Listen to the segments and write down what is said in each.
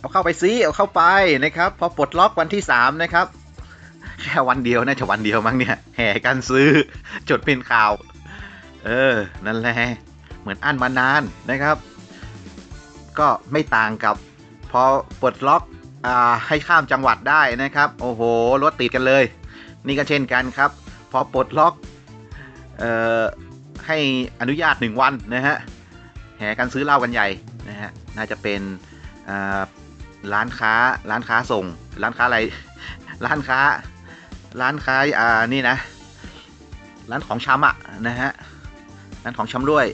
เอาเข้าไปซิเอาเข้าไปนะครับพอปลดล็อกวันที่สามนะครับ แค่วันเดียวน่าจะวันเดียวมั้งเนี่ยแห่กันซื้อ จดเป็นข่าว เออ นั่นแหละ เหมือนอั้นมานานนะครับ ก็ไม่ต่างกับ พอปลดล็อกอ่าให้ข้ามจังหวัดได้นะครับ โอ้โหรถติดกันเลย นี่ก็เช่นกันครับ พอปลดล็อกเอ่อให้อนุญาตหนึ่งวันนะฮะแห่กันซื้อเหล้ากันใหญ่นะฮะน่าจะเป็น ร้านค้าร้านค้าส่ง ร้านค้าอะไร ร้านค้า ร้านค้าอ่านี่นะ ร้านของชำอะนะฮะร้านของชำด้วย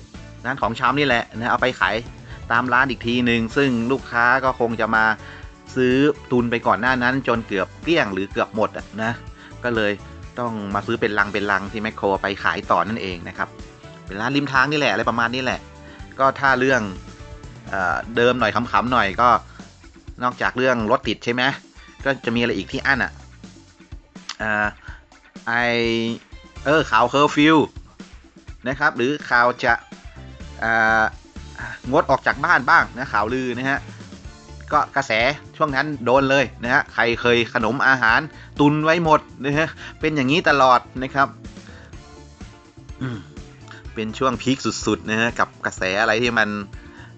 ร้านของชำนี่แหละนะเอาไปขายตามร้านอีกทีหนึ่งซึ่งลูกค้าก็คงจะมาซื้อตุนไปก่อนหน้านั้น จนเกือบเกลี้ยงหรือเกือบหมดอะนะก็เลยต้องมาซื้อเป็นลังเป็นลังที่แมคโครไปขายต่อนั่นเองนะครับเป็นร้านริมทางนี่แหละอะไรประมาณนี้แหละ ก็ถ้าเรื่องเออเดิมหน่อยขำๆหน่อยก็ นอกจากเรื่องรถติดใช่ไหมก็จะมีอะไรอีกที่อันอะอ่าไอเออข่าวเคอร์ฟิวนะครับ หรือข่าวจะอ่างดออกจากบ้านบ้างนะข่าวลือนะฮะก็กระแสช่วงนั้นโดนเลยนะฮะใครเคยขนมอาหารตุนไว้หมดนะฮะเป็นอย่างนี้ตลอดนะครับเป็นช่วงพีคสุดๆนะฮะกับกระแสอะไรที่มัน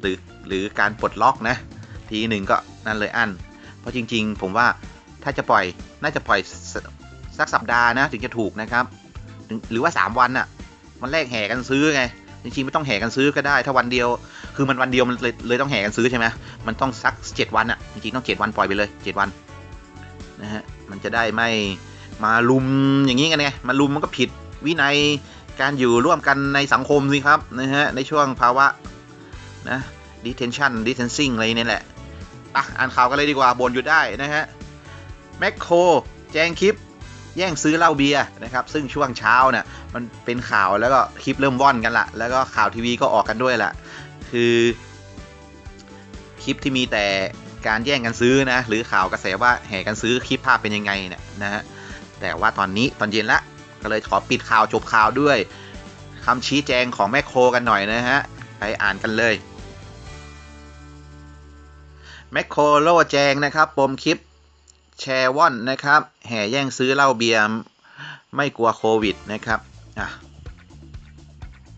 หรือหรือการปลดล็อกนะ ทีหนึ่งก็นั่นเลยอันเพราะจริง ๆ ผมว่าถ้าจะปล่อยน่าจะปล่อยสักสัปดาห์นะถึงจะถูกนะครับ หรือว่า 3 วันอะ่ะ มันแรกแห่กันซื้อไง จริงๆไม่ต้องแห่กันซื้อก็ได้ ถ้าวันเดียว คือมันวันเดียวมันเลยเลยต้องแห่กันซื้อใช่ไหมมันต้องสัก 7 วันอะ่ะ จริงๆต้อง 7 วันปล่อยไปเลย 7 วันนะฮะมันจะได้ไม่มาลุมอย่างนี้กันไงมาลุมมันก็ผิดวินัยการอยู่ร่วมกันในสังคมสิครับนะฮะในช่วงภาวะนะ detention detention อะไรนี่แหละ อะอ่านข่าวกันเลยดีกว่าบนอยู่ได้นะฮะแมคโครแจ้งคลิปแย่งซื้อเหล้าเบียร์นะครับ ซึ่งช่วงเช้าเนี่ยมันเป็นข่าวแล้วก็คลิปเริ่มว่อนกันละแล้วก็ข่าวทีวีก็ออกกันด้วยแหละคือคลิปที่มีแต่การแย่งกันซื้อนะ หรือข่าวกระแสว่าแห่กันซื้อคลิปภาพเป็นยังไงเนี่ยนะฮะแต่ว่าตอนนี้ตอนเย็นละก็เลยขอปิดข่าวจบข่าวด้วยคำชี้แจงของแมคโครกันหน่อยนะฮะไปอ่านกันเลย แมคโครโลแจงนะครับปมคลิปแชร์ว่อนนะครับ แห่แย่งซื้อเหล้าเบียร์ไม่กลัวโควิดนะครับอะ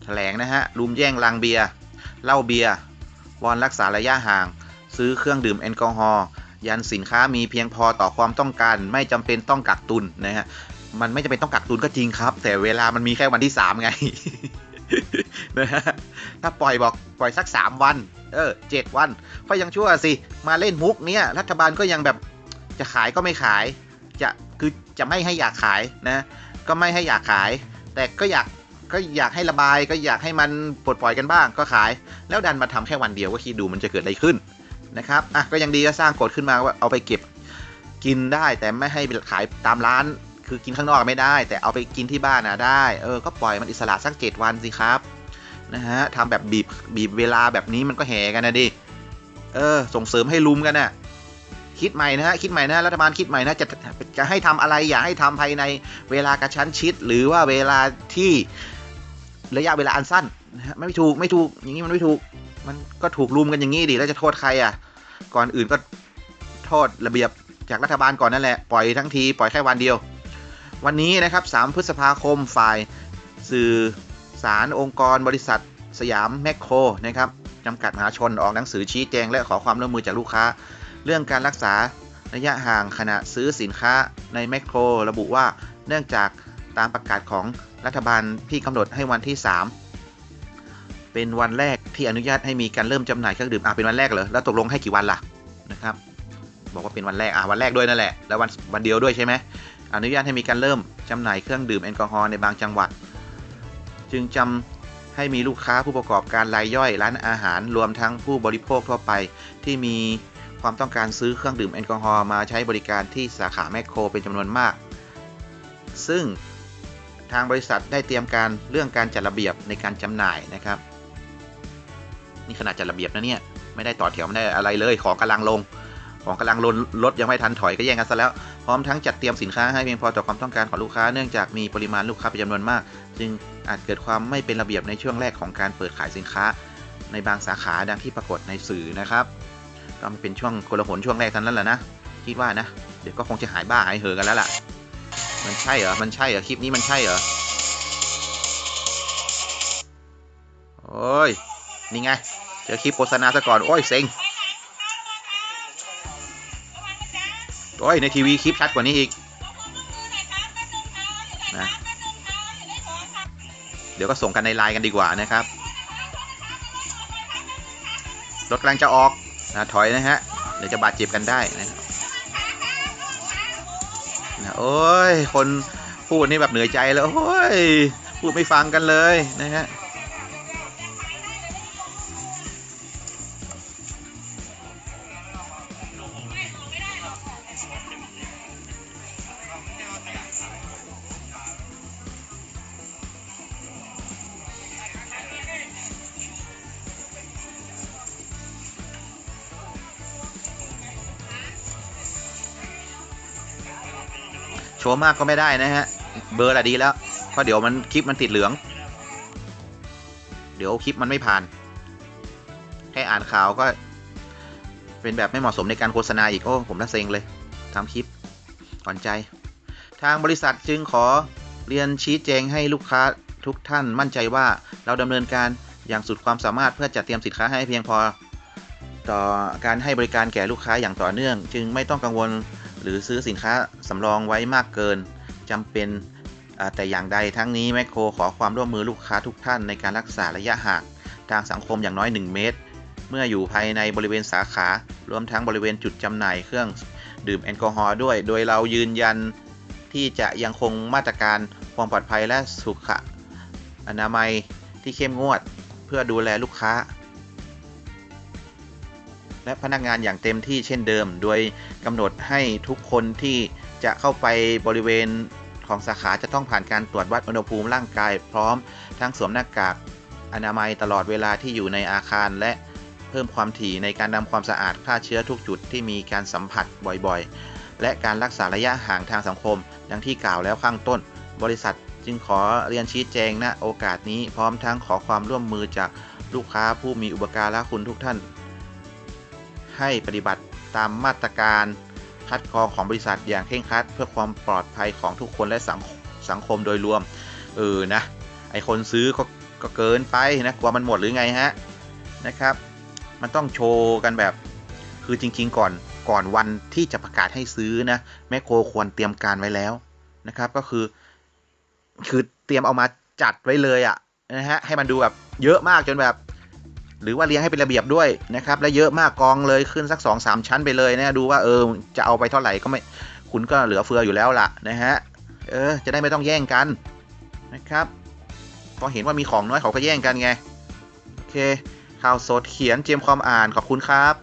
แถลงนะฮะรุมแย่งลังเบียร์เหล้าเบียร์วอนรักษาระยะห่าง ซื้อเครื่องดื่มแอลกอฮอล์ยันสินค้ามีเพียงพอต่อความต้องการ ไม่จำเป็นต้องกักตุนนะฮะมันไม่จำเป็นต้องกักตุนก็จริงครับ แต่เวลามันมีแค่วันที่ 3 ไงนะฮะถ้าปล่อยบอกปล่อยสัก 3 วัน เออเจ็ดวันก็ยังชั่วสิ มาเล่นมุกเนี้ยรัฐบาลก็ยังแบบจะขายก็ไม่ขาย จะคือจะไม่ให้อยากขายนะ ก็ไม่ให้อยากขาย แต่ก็อยากก็อยากให้ระบายก็อยากให้มันปลดปล่อยกันบ้างก็ขาย แล้วดันมาทำแค่วันเดียวก็คิดดูมันจะเกิดอะไรขึ้นนะครับอะก็ยังดีก็สร้างกฎขึ้นมาว่าเอาไปเก็บกินได้แต่ไม่ให้ขายตามร้าน คือกินข้างนอกไม่ได้ แต่เอาไปกินที่บ้านนะได้เออก็ปล่อยมันอิสระสัก7วันสิครับ นะฮะทำแบบบีบบีบเวลาแบบนี้มันก็แห่กันนะดิเออ ส่งเสริมให้ลุมกันนะ่ะคิดใหม่นะฮะคิดใหม่นะรัฐบาลคิดใหม่นะจะจะให้ทำอะไรอย่าให้ทำภายในเวลากระชั้นชิด หรือว่าเวลาที่ระยะเวลาอันสั้นนะฮะไม่ถูกไม่ถูกอย่างนี้มันไม่ถูก มันก็ถูกลุมกันอย่างนี้ดิแล้วจะโทษใครอะ ก่อนอื่นก็โทษระเบียบจากรัฐบาลก่อนนั่นแหละปล่อยทั้งทีปล่อยแค่วันเดียว วันนี้นะครับ 3 พฤษภาคมฝ่ายสื่อ สารองค์กรบริษัทสยามแมคโครนะครับจำกัดมหาชนออกหนังสือชี้แจงและขอความร่วมมือจากลูกค้า เรื่องการรักษาระยะห่างขณะซื้อสินค้าในแมคโครระบุว่าเนื่องจากตามประกาศของรัฐบาลที่กำหนดให้วันที่ 3 เป็นวันแรกที่อนุญาตให้มีการเริ่มจำหน่ายเครื่องดื่มอะเป็นวันแรกเหรอแล้วตกลงให้กี่วันล่ะนะครับบอกว่าเป็นวันแรกอะวันแรกด้วยนั่นแหละแล้ววันวันเดียวด้วยใช่ไหมอนุญาตให้มีการเริ่มจำหน่ายเครื่องดื่มแอลกอฮอล์ในบางจังหวัด จึงจำให้มีลูกค้าผู้ประกอบการรายย่อยร้านอาหารรวมทั้งผู้บริโภคทั่วไป ที่มีความต้องการซื้อเครื่องดื่มแอลกอฮอล์มาใช้บริการที่สาขาแมคโครเป็นจำนวนมาก ซึ่งทางบริษัทได้เตรียมการเรื่องการจัดระเบียบในการจำหน่ายนะครับ นี่ขนาดจัดระเบียบนะเนี่ยไม่ได้ต่อแถวไม่ได้อะไรเลยของกำลังลง ของกำลังลดรถยังไม่ทันถอยก็แย่งกันซะแล้ว พร้อมทั้งจัดเตรียมสินค้าให้เพียงพอต่อความต้องการของลูกค้าเนื่องจากมีปริมาณลูกค้าเป็นจำนวนมาก จึงอาจเกิดความไม่เป็นระเบียบในช่วงแรกของการเปิดขายสินค้า ในบางสาขาดังที่ปรากฏในสื่อนะครับก็มันเป็นช่วงโกลาหลช่วงแรกท่านั้นแหละนะคิดว่านะเดี๋ยวก็คงจะหายบ้าหายเหอกันแล้วล่ะ มันใช่เหรอมันใช่เหรอคลิปนี้มันใช่เหรอโอ้ยนี่ไงเจอคลิปโฆษณาซะก่อนโอ้ยเซ็ง โอ้ยในทีวีคลิปชัดกว่านี้อีกนะเดี๋ยวก็ส่งกันในไลน์กันดีกว่านะครับ รถกำลังจะออกนะถอยนะฮะ เดี๋ยวจะบาดเจ็บกันได้นะนะโอ้ย คนพูดนี่แบบเหนื่อยใจแล้ว โอ้ย พูดไม่ฟังกันเลยนะฮะ โชว์มากก็ไม่ได้นะฮะ เบอร์ละดีแล้ว เพราะเดี๋ยวมันคลิปมันติดเหลือง เดี๋ยวคลิปมันไม่ผ่าน แค่อ่านข่าวก็ เป็นแบบไม่เหมาะสมในการโฆษณาอีก โอ้ ผมละเซ็งเลยทำคลิปก่อนใจ ทางบริษัทจึงขอเรียนชี้แจงให้ลูกค้าทุกท่านมั่นใจว่าเราดำเนินการอย่างสุดความสามารถเพื่อจัดเตรียมสินค้าให้เพียงพอ ต่อการให้บริการแก่ลูกค้าอย่างต่อเนื่อง จึงไม่ต้องกังวล หรือซื้อสินค้าสำรองไว้มากเกินจำเป็นแต่อย่างใดทั้งนี้แมคโครขอความร่วมมือลูกค้าทุกท่านในการรักษาระยะห่างทางสังคมอย่างน้อย 1 เมตร เมื่ออยู่ภายในบริเวณสาขารวมทั้งบริเวณจุดจำหน่ายเครื่องดื่มแอลกอฮอล์ด้วย โดยเรายืนยันที่จะยังคงมาตรการความปลอดภัยและสุขอนามัยที่เข้มงวด เพื่อดูแลลูกค้า และพนักงานอย่างเต็มที่เช่นเดิม โดยกำหนดให้ทุกคนที่จะเข้าไปบริเวณของสาขาจะต้องผ่านการตรวจวัดอุณหภูมิร่างกายพร้อม ทั้งสวมหน้ากากอนามัยตลอดเวลาที่อยู่ในอาคารและเพิ่มความถี่ในการนำความสะอาดฆ่าเชื้อทุกจุดที่มีการสัมผัสบ่อยๆ และการรักษาระยะห่างทางสังคม ดังที่กล่าวแล้วข้างต้น บริษัทจึงขอเรียนชี้แจงณโอกาสนี้พร้อมทั้งขอความร่วมมือจากลูกค้าผู้มีอุปการะคุณทุกท่าน ให้ปฏิบัติตามมาตรการคัดกรองของบริษัทอย่างเคร่งครัด เพื่อความปลอดภัยของทุกคนและสังสังคมโดยรวม เออนะไอคนซื้อก็ก็เกินไปนะกลัวมันหมดหรือไงฮะนะครับ มันต้องโชว์กันแบบ คือจริง ๆ ก่อนก่อนวันที่จะประกาศให้ซื้อนะแมคโคควรเตรียมการไว้แล้วนะครับ ก็คือ คือเตรียมเอามาจัดไว้เลยอะนะฮะให้มันดูแบบเยอะมากจนแบบ หรือว่าเลี้ยงให้เป็นระเบียบด้วยนะครับและเยอะมากกองเลยขึ้นสัก2อสามชั้นไปเลยนะดูว่าเออจะเอาไปเท่าไหร่ก็ไม่คุณก็เหลือเฟืออยู่แล้วล่ะนะฮะเออจะได้ไม่ต้องแย่งกันนะครับพอเห็นว่ามีของน้อยเขาก็แย่งกันไงโอเคข่าวสดเขียนเจมความอ่านขอบคุณครับ